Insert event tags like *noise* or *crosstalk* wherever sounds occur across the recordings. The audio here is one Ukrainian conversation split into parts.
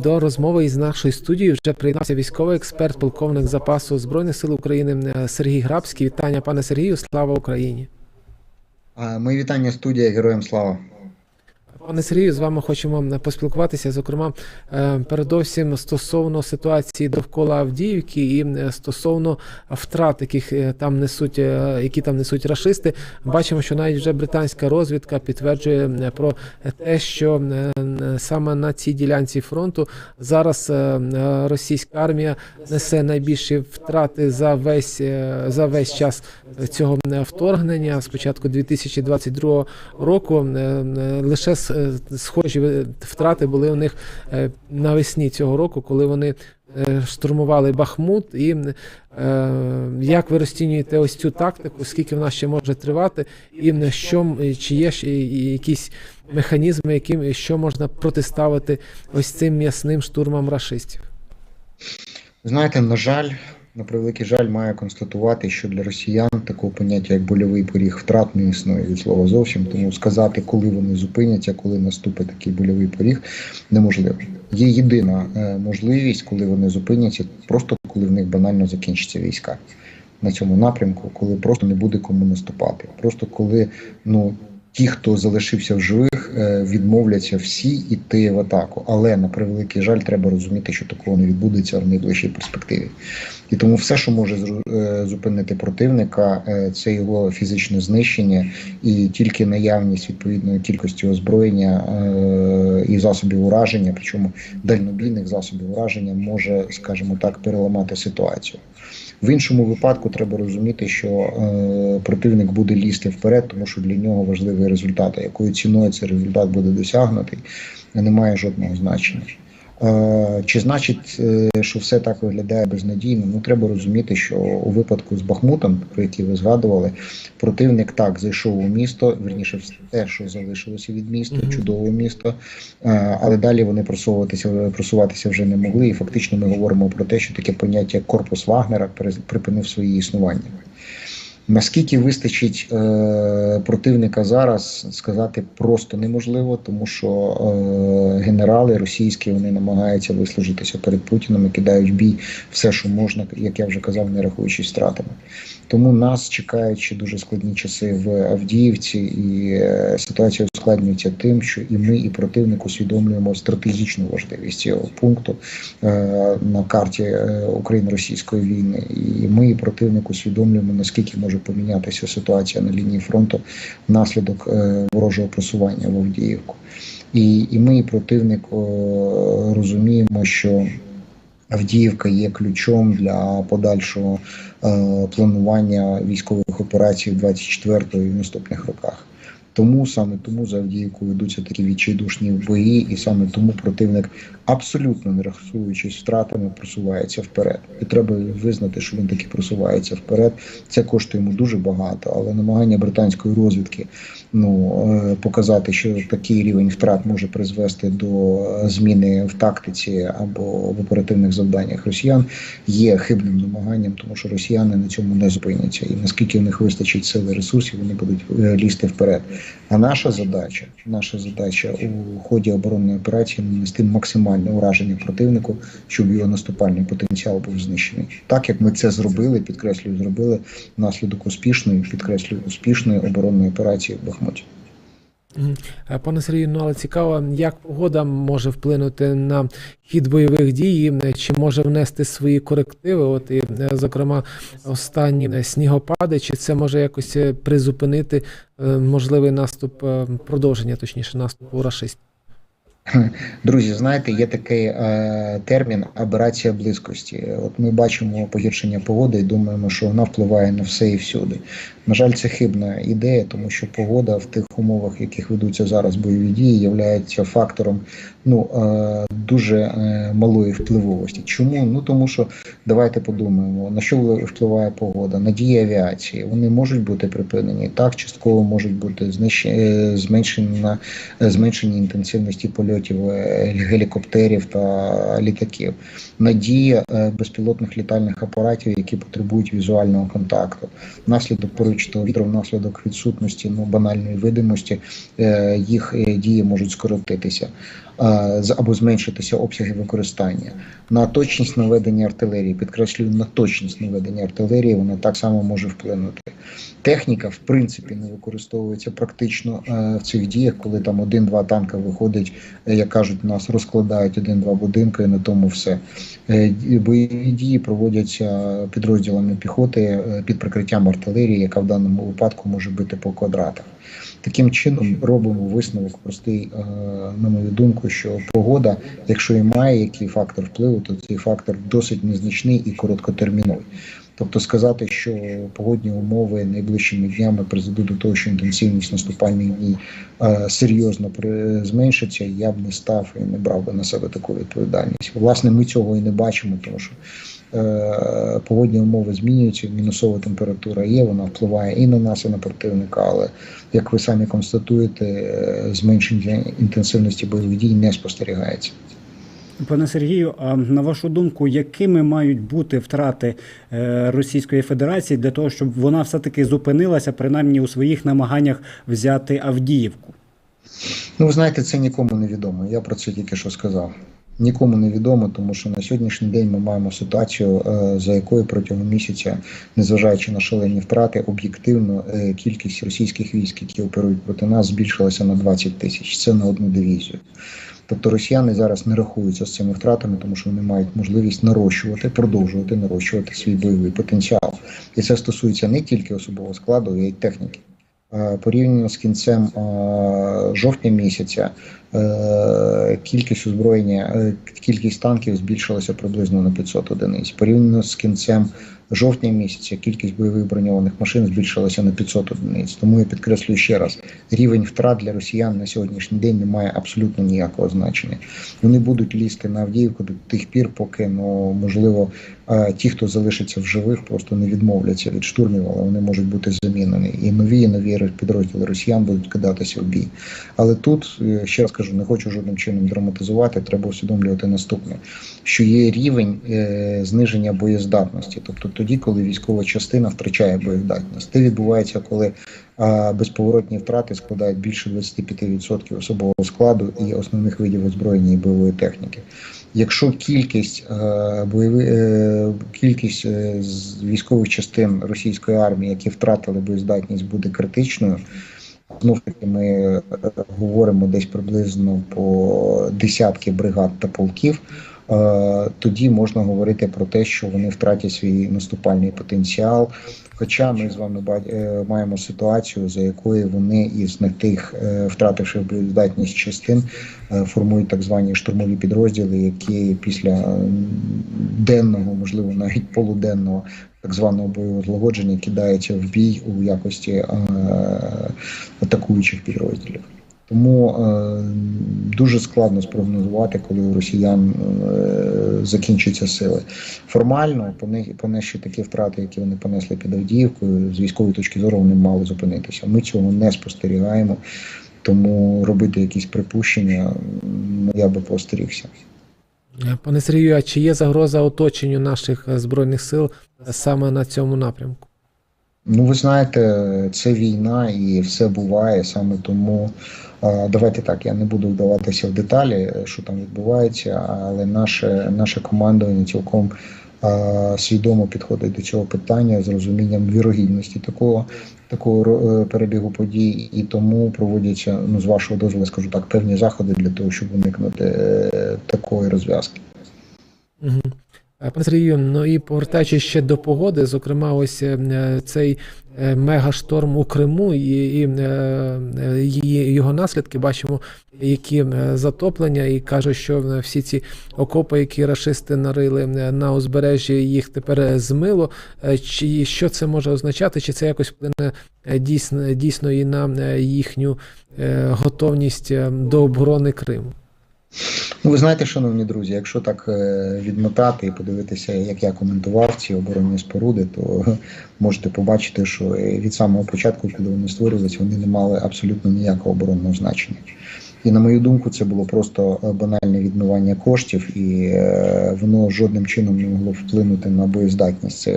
до розмови із нашою студією вже приєднався військовий експерт, полковник запасу збройних сил України е, Сергій Грабський. Вітання, пане Сергію, слава Україні. Мої вітання студія Героям Слава. Пане Сергію, з вами хочемо поспілкуватися. Зокрема, е, передовсім стосовно ситуації довкола Авдіївки і е, стосовно втрат, яких е, там несуть, е, які там несуть рашисти. Бачимо, що навіть вже британська розвідка підтверджує е, про те, що е, саме на цій ділянці фронту зараз е, е, російська армія несе найбільші втрати за весь е, за весь час цього е, вторгнення. Спочатку 2022 року е, е, лише е, схожі е, втрати були у них е, навесні цього року, коли вони е, штурмували Бахмут. І е, як ви розцінюєте ось цю тактику? Скільки вона ще може тривати, і е, що чи є ще якісь механізми, яким що можна протиставити ось цим м'ясним штурмам рашистів? Знаєте, на жаль, на превеликий жаль, маю констатувати, що для росіян такого поняття, як больовий поріг втрат, не існує від слова зовсім. Тому сказати, коли вони зупиняться, коли наступить такий больовий поріг, неможливо. Є єдина е, можливість, коли вони зупиняться, просто коли в них банально закінчаться війська на цьому напрямку, коли просто не буде кому наступати. Просто коли ну ті, хто залишився в живих, е, відмовляться всі йти в атаку. Але на превеликий жаль, треба розуміти, що такого не відбудеться в найближчій перспективі. І тому все, що може е, зупинити противника, е, це його фізичне знищення і тільки наявність відповідної кількості озброєння е, і засобів ураження, причому дальнобійних засобів ураження, може, скажімо так, переламати ситуацію. В іншому випадку треба розуміти, що е, противник буде лізти вперед, тому що для нього важливий результат. А якою ціною цей результат буде досягнутий, не має жодного значення. Е, Чи значить, е, що все так виглядає безнадійно? Ну треба розуміти, що у випадку з Бахмутом, про який ви згадували, противник так зайшов у місто, верніше те, що залишилося від міста, чудове місто, е, але далі вони просуватися просуватися вже не могли. І фактично ми говоримо про те, що таке поняття корпус Вагнера припинив своє існування. Наскільки вистачить е, противника зараз, сказати просто неможливо, тому що е, генерали російські вони намагаються вислужитися перед Путіним і кидають бій все, що можна, як я вже казав, не рахуючись втратами. Тому нас чекають ще дуже складні часи в Авдіївці, і е, ситуація ускладнюється тим, що і ми, і противник усвідомлюємо стратегічну важливість цього пункту е, на карті е, Україно-російської війни. І ми, і противник, усвідомлюємо, наскільки може помінятися ситуація на лінії фронту внаслідок е, ворожого просування в Авдіївку. І, і ми, і противник, е, розуміємо, що Авдіївка є ключом для подальшого е, планування військових операцій в 24-го і в наступних роках. Тому саме тому за Авдіївку ведуться такі відчайдушні бої, і саме тому противник, абсолютно не рахуючись втратами, просувається вперед. І треба визнати, що він таки просувається вперед. Це коштує йому дуже багато, але намагання британської розвідки ну е, показати, що такий рівень втрат може призвести до е, зміни в тактиці або в оперативних завданнях росіян, є хибним намаганням, тому що росіяни на цьому не зупиняться. І наскільки в них вистачить сили ресурсів, вони будуть е, лізти вперед. А наша задача, наша задача у ході оборонної операції нанести максимальне ураження противнику, щоб його наступальний потенціал був знищений. Так як ми це зробили, підкреслюю, зробили внаслідок успішної, підкреслюю, успішної оборонної операції в Бахмуті. Мгм. Е, Пане Сергію, ну але цікаво, як погода може вплинути на хід бойових дій, е, чи може внести свої корективи? От і, е, зокрема, останні снігопади, чи це може якось призупинити можливий наступ, продовження, точніше, наступу рашистів? *clears throat* Друзі, знаєте, є такий е, термін аберація близькості. От ми бачимо погіршення погоди і думаємо, що вона впливає на все і всюди. На жаль, це хибна ідея, тому що погода в тих умовах, в яких ведуться зараз бойові дії, є фактором ну е, дуже е, малої впливовості. Чому? Ну тому що давайте подумаємо, на що впливає погода, на дії авіації. Вони можуть бути припинені так, частково можуть бути знищені, зменшені зменшені інтенсивності польотів е, гелікоптерів та літаків, надія е, безпілотних літальних апаратів, які потребують візуального контакту, внаслідок поривчатого вітру, внаслідок відсутності ну банальної видимості, е, їх дії можуть скоротитися. або зменшитися обсяги використання. На точність наведення артилерії, підкреслюю, на точність наведення артилерії вона так само може вплинути. Техніка, в принципі, не використовується практично в цих діях, коли там один-два танка виходить, як кажуть, нас розкладають один-два будинки, і на тому все. Е, Бойові дії проводяться підрозділами піхоти е, під прикриттям артилерії, яка в даному випадку може бити по квадратах. Таким чином робимо висновок простий, е, на мою думку, що погода, якщо і має який фактор впливу, то цей фактор досить незначний і короткотерміновий. Тобто сказати, що погодні умови найближчими днями призведуть до того, що інтенсивність наступальних дій е, серйозно зменшиться, я б не став і не брав би на себе таку відповідальність. Власне, ми цього і не бачимо, тому що е, погодні умови змінюються, мінусова температура є, вона впливає і на нас, і на противника. Але як ви самі констатуєте, е, зменшення інтенсивності бойових дій не спостерігається. Пане Сергію, а на вашу думку, якими мають бути втрати е, Російської Федерації для того, щоб вона все-таки зупинилася, принаймні у своїх намаганнях взяти Авдіївку? Ну, ви знаєте, це нікому не відомо. Я про це тільки що сказав. Нікому не відомо, тому що на сьогоднішній день ми маємо ситуацію, е, за якою протягом місяця, незважаючи на шалені втрати, об'єктивно е, кількість російських військ, які оперують проти нас, збільшилася на 20 тисяч. Це на одну дивізію. Тобто росіяни зараз не рахуються з цими втратами, тому що вони мають можливість нарощувати, продовжувати нарощувати свій бойовий потенціал. І це стосується не тільки особового складу, а й техніки. Е, Порівняно з кінцем е, жовтня місяця кількість озброєння, е, кількість танків збільшилася приблизно на 500 одиниць. Порівняно з кінцем жовтня місяця кількість бойових броньованих машин збільшилася на 500 одиниць. Тому я підкреслюю ще раз: рівень втрат для росіян на сьогоднішній день не має абсолютно ніякого значення. Вони будуть лізти на Авдіївку до тих пір, поки ну можливо е, ті, хто залишиться в живих, просто не відмовляться від штурмів, але вони можуть бути замінені. І нові і нові підрозділи росіян будуть кидатися в бій. Але тут е, ще раз кажу, не хочу жодним чином драматизувати. Треба усвідомлювати наступне: що є рівень е, зниження боєздатності, тобто тоді, коли військова частина втрачає боєздатність. Це відбувається, коли а, безповоротні втрати складають більше 25% особового складу і основних видів озброєння і бойової техніки. Якщо кількість е, бойових е, кількість е, військових частин російської армії, які втратили боєздатність, буде критичною. Знов таки ми е, говоримо десь приблизно по десятки бригад та полків. е, Тоді можна говорити про те, що вони втратять свій наступальний потенціал. Хоча ми з вами е, маємо ситуацію, за якою вони із не тих втративши боєздатність частин, формують так звані штурмові підрозділи, які після денного, можливо, навіть полуденного так званого бойового злагодження кидаються в бій у якості е, атакуючих підрозділів. Тому е, дуже складно спрогнозувати, коли у росіян е, закінчаться сили. Формально поне- понесши такі втрати, які вони понесли під Авдіївкою, з військової точки зору вони мали зупинитися. Ми цього не спостерігаємо, тому робити якісь припущення м, я би постерігся. Е, Пане Сергію, а чи є загроза оточенню наших е, збройних сил е, саме на цьому напрямку? Ну, ви знаєте, це війна і все буває саме тому. Давайте так, я не буду вдаватися в деталі, що там відбувається, але наше, наше командування цілком свідомо підходить до цього питання з розумінням вірогідності такого, такого е, перебігу подій, і тому проводяться, ну з вашого дозволу, скажу так, певні заходи для того, щоб уникнути е, такої розв'язки. Пане Сергію, ну і повертаючись ще до погоди, зокрема, ось е, цей е, мегашторм у Криму і, і е, е, його наслідки бачимо, які е, затоплення, і кажуть, що е, всі ці окопи, які рашисти нарили е, на узбережжі, їх тепер е, змило. Е, Чи що це може означати? Чи це якось вплине е, дійсно, дійсно і на е, їхню е, готовність е, до оборони Криму? Ну, ви знаєте, шановні друзі, якщо так е, відмотати і подивитися, як я коментував ці оборонні споруди, то можете побачити, що е, від самого початку, коли вони створювалися, вони не мали абсолютно ніякого оборонного значення. І на мою думку, це було просто е, банальне відмивання коштів, і е, воно жодним чином не могло вплинути на боєздатність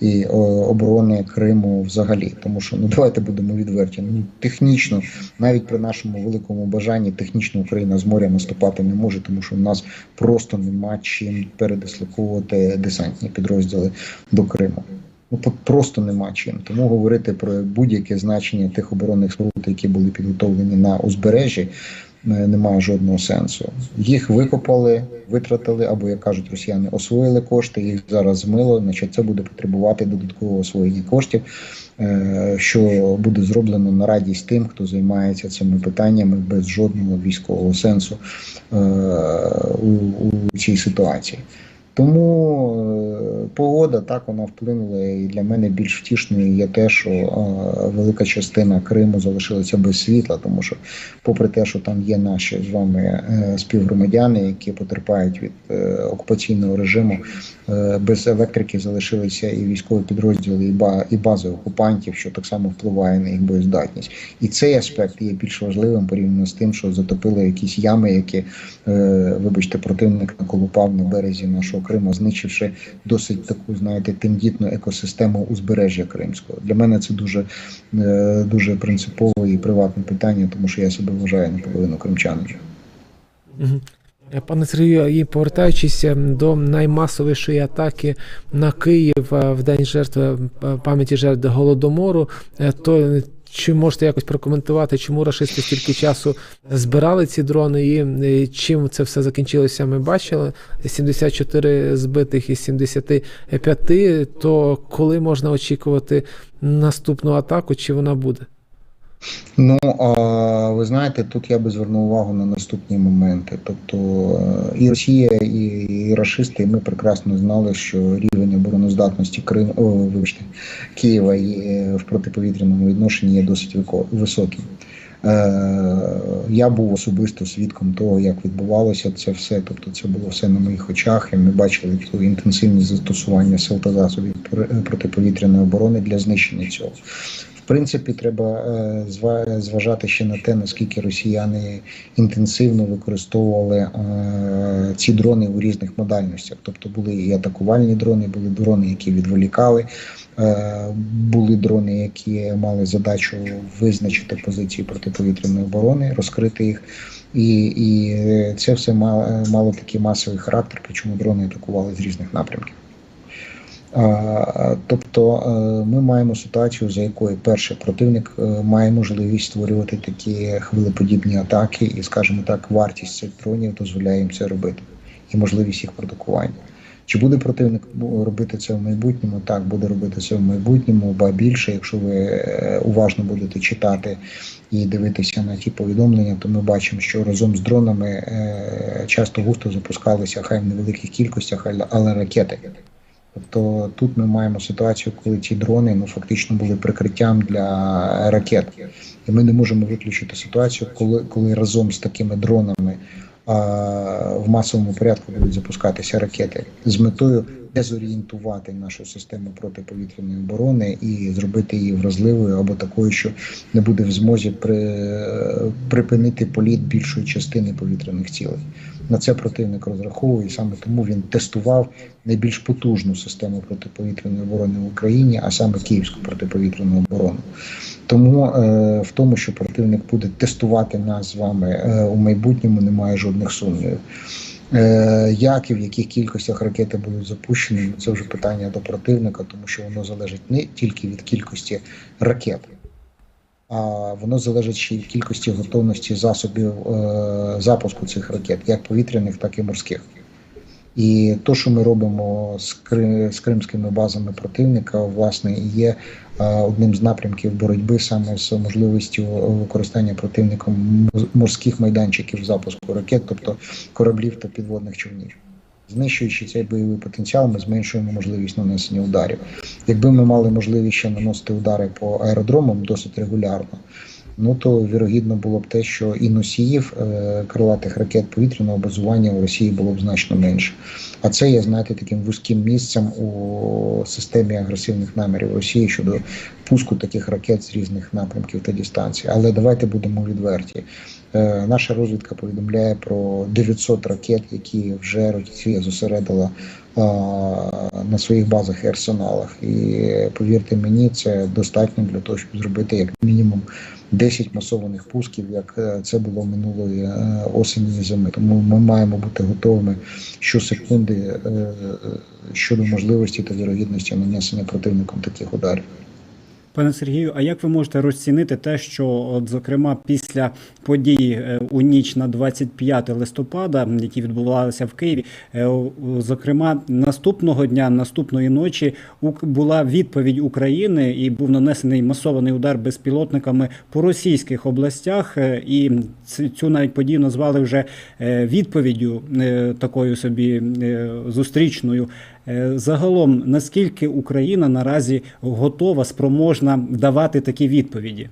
і о, оборони Криму взагалі. Тому що ну давайте будемо відверті. Ну технічно, навіть при нашому великому бажанні, технічно Україна з моря наступати не може, тому що в нас просто нема чим передислоковувати десантні підрозділи до Криму. Ну просто нема чим. Тому говорити про будь-яке значення тих оборонних споруд, які були підготовлені на узбережжі, е, немає жодного сенсу. Їх викопали, витратили, або як кажуть росіяни, освоїли кошти. Їх зараз змило. Значить, це буде потребувати додаткового освоєння коштів, е, що буде зроблено на радість тим, хто займається цими питаннями без жодного військового сенсу е, у цій ситуації. Тому е, погода так вона вплинула, і для мене більш втішною є те, що е, велика частина Криму залишилася без світла, тому що, попри те, що там є наші з вами е, співгромадяни, які потерпають від окупаційного режиму, без електрики залишилися і військові підрозділи, і, ба, і бази окупантів, що так само впливає на їх боєздатність. І цей аспект є більш важливим порівняно з тим, що затопили якісь ями, які, вибачте, противник наколупав на березі нашого Криму, знищивши досить таку, знаєте, тендітну екосистему узбережжя Кримського. Для мене це дуже, е, дуже принципове і приватне питання, тому що я себе вважаю наполовину кримчанин. Е, Пане Сергію, і повертаючись е, до наймасовішої атаки на Київ е, в день жертв е, пам'яті жертв голодомору, то чи можете якось прокоментувати, чому рашисти стільки часу збирали ці дрони і чим це все закінчилося? Ми бачили 74 збитих із 75, То коли можна очікувати наступну атаку? Чи вона буде? Ну ви знаєте, тут я би звернув увагу на наступні моменти. Тобто е, і Росія, і, і рашисти, ми прекрасно знали, що рівень обороноздатності Крим, о, вибачте, Києва є в протиповітряному відношенні є досить високий. Е, я був особисто свідком того, як відбувалося це все. Тобто, це було все на моїх очах, і ми бачили ту інтенсивність застосування сил та засобів протиповітряної оборони для знищення цього. Принципі, треба е, зва- зважати ще на те, наскільки росіяни інтенсивно використовували е, ці дрони у різних модальностях. Тобто були і атакувальні дрони, були дрони, які відволікали, е, були дрони, які мали задачу визначити позиції протиповітряної оборони, розкрити їх. І, і це все мало, мало такий масовий характер, причому дрони атакували з різних напрямків. Тобто е, ми маємо ситуацію, за якою перше противник е, має можливість створювати такі хвилеподібні атаки, і, скажімо так, вартість цих дронів дозволяє їм це робити, і можливість їх продукування. Чи буде противник робити це в майбутньому? Так, буде робити це в майбутньому, ба більше, якщо ви е, уважно будете читати і дивитися на ті повідомлення, то ми бачимо, що разом з дронами часто густо запускалися хай в невеликих кількостях, але ракети. Тобто тут ми маємо ситуацію, коли ці дрони ну фактично були прикриттям для ракет, і ми не можемо виключити ситуацію, коли, коли разом з такими дронами а, в масовому порядку будуть запускатися ракети з метою дезорієнтувати нашу систему протиповітряної оборони і зробити її вразливою або такою, що не буде в змозі при, припинити політ більшої частини повітряних цілей. На це противник розраховує, і саме тому він тестував найбільш потужну систему протиповітряної оборони в Україні, а саме Київську протиповітряну оборону. Тому е, в тому, що противник буде тестувати нас з вами е, у майбутньому, немає жодних сумнівів. Е, як і в яких кількостях ракети будуть запущені, це вже питання до противника, тому що воно залежить не тільки від кількості ракет, а воно залежить ще від кількості готовності засобів е, запуску цих ракет, як повітряних, так і морських. І то, що ми робимо з, Кри- з кримськими базами противника, власне, є е, одним з напрямків боротьби саме з можливістю використання противником морських майданчиків запуску ракет, тобто кораблів та підводних човнів. Знищуючи цей бойовий потенціал, ми зменшуємо можливість нанесення ударів. Якби ми мали можливість ще наносити удари по аеродромам досить регулярно, ну то вірогідно було б те, що і носіїв е, крилатих ракет повітряного базування у Росії було б значно менше. А це є, знаєте, таким вузьким місцем у системі агресивних намірів Росії щодо пуску таких ракет з різних напрямків та дистанцій. Але давайте будемо відверті. Е, Наша розвідка повідомляє про 900 ракет, які вже Росія зосередила на своїх базах і арсеналах. І повірте мені, це достатньо для того, щоб зробити як мінімум 10 масованих пусків, як е, це було минулої е, осені і зими. Тому ми маємо бути готовими щосекунди е, е, щодо можливості та вірогідності нанесення противником таких ударів. Пане Сергію, а як ви можете розцінити те, що, от, зокрема, після подій е, у ніч на 25 листопада, які відбувалися в Києві, е, зокрема, наступного дня, наступної ночі, була відповідь України і був нанесений масований удар безпілотниками по російських областях, е, і цю навіть подію назвали вже відповіддю такою собі зустрічною. Загалом, наскільки Україна наразі готова, спроможна давати такі відповіді?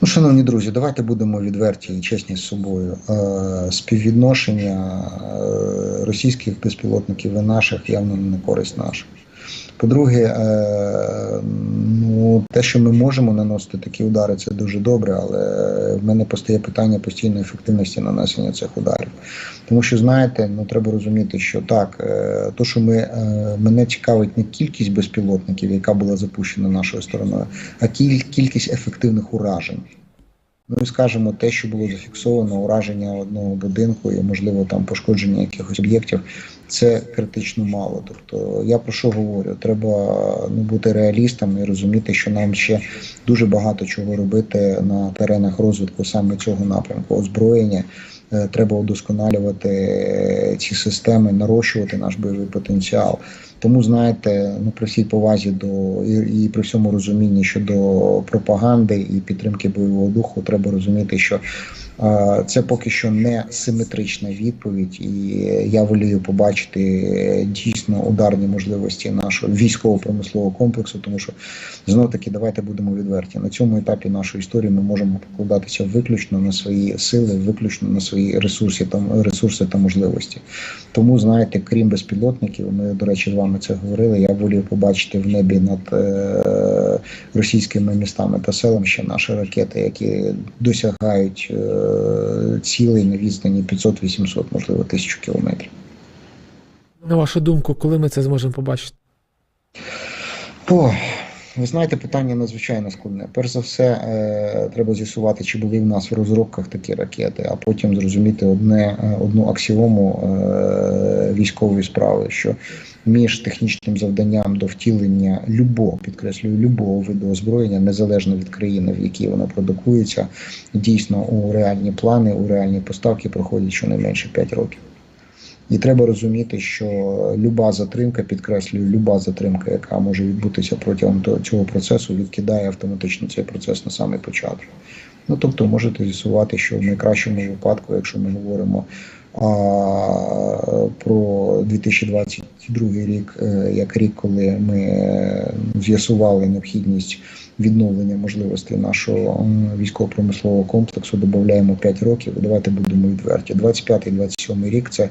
Ну, шановні друзі, давайте будемо відверті і чесні з собою. Е, співвідношення е, російських безпілотників і наших явно не на користь наших. По-друге, е, ну, те, що ми можемо наносити такі удари, це дуже добре, але в мене постає питання постійної ефективності нанесення цих ударів. Тому що, знаєте, ну треба розуміти, що так, е, то, що ми, е, мене цікавить не кількість безпілотників, яка була запущена нашою стороною, а кількість ефективних уражень. Ну і скажімо, те, що було зафіксовано, ураження одного будинку і, можливо, там пошкодження якихось об'єктів, це критично мало. Тобто, я про що говорю? Треба ну, бути реалістами і розуміти, що нам ще дуже багато чого робити на теренах розвитку саме цього напрямку озброєння. Е, Треба удосконалювати е, ці системи, нарощувати наш бойовий потенціал. Тому знаєте, ну при всій повазі до і, і при всьому розумінні щодо пропаганди і підтримки бойового духу, треба розуміти, що е, це поки що не симетрична відповідь, і я волію побачити е, дійсно ударні можливості нашого військово-промислового комплексу, тому що знов таки давайте будемо відверті. На цьому етапі нашої історії ми можемо покладатися виключно на свої сили, виключно на свої ресурси та ресурси та можливості. Тому знаєте, крім безпілотників, ми до речі з вами це говорили. Я волів побачити в небі над е, російськими містами та селами ще наші ракети, які досягають е, цілей на відстані 500-800, можливо, 1000 кілометрів. На вашу думку, коли ми це зможемо побачити? О, ви знаєте, питання надзвичайно складне. Перш за все, е, треба з'ясувати, чи були в нас в розробках такі ракети, а потім зрозуміти одне, е, одну аксіому е, військової справи, що між технічним завданням до втілення любого, підкреслюю, любого виду озброєння, незалежно від країни, в якій воно продукується, дійсно у реальні плани, у реальні поставки проходять щонайменше 5 років. І треба розуміти, що люба затримка, підкреслюю, люба затримка, яка може відбутися протягом цього процесу, відкидає автоматично цей процес на самий початок. Ну тобто можете з'ясувати, що в найкращому випадку, якщо ми говоримо а, про 2022 рік, е, як рік, коли ми е, з'ясували необхідність відновлення можливостей нашого військово-промислового комплексу, додаємо 5 років. Давайте будемо відверті. 25-27 рік це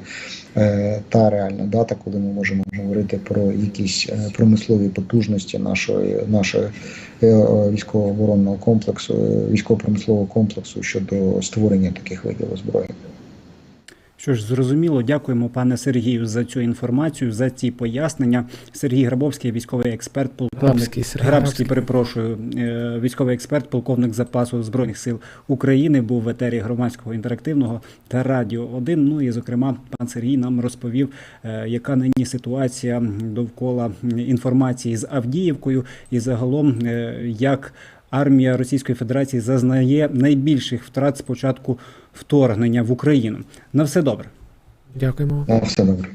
е, та реальна дата, коли ми можемо говорити про якісь е, промислові потужності нашої, нашої е, військово-оборонного комплексу, військово-промислового комплексу щодо створення таких видів озброєння. Що ж, зрозуміло, дякуємо пане Сергію за цю інформацію, за ці пояснення. Сергій Грабовський, військовий експерт, полковник Грабський, Грабський, Грабський. перепрошую, е, військовий експерт, полковник запасу збройних сил України, був в етері громадського інтерактивного та радіо 1. Ну і зокрема, пан Сергій нам розповів, е, яка нині ситуація довкола інформації з Авдіївкою, і загалом е, як. Армія Російської Федерації зазнає найбільших втрат з початку вторгнення в Україну. На все добре. Дякуємо. На все добре.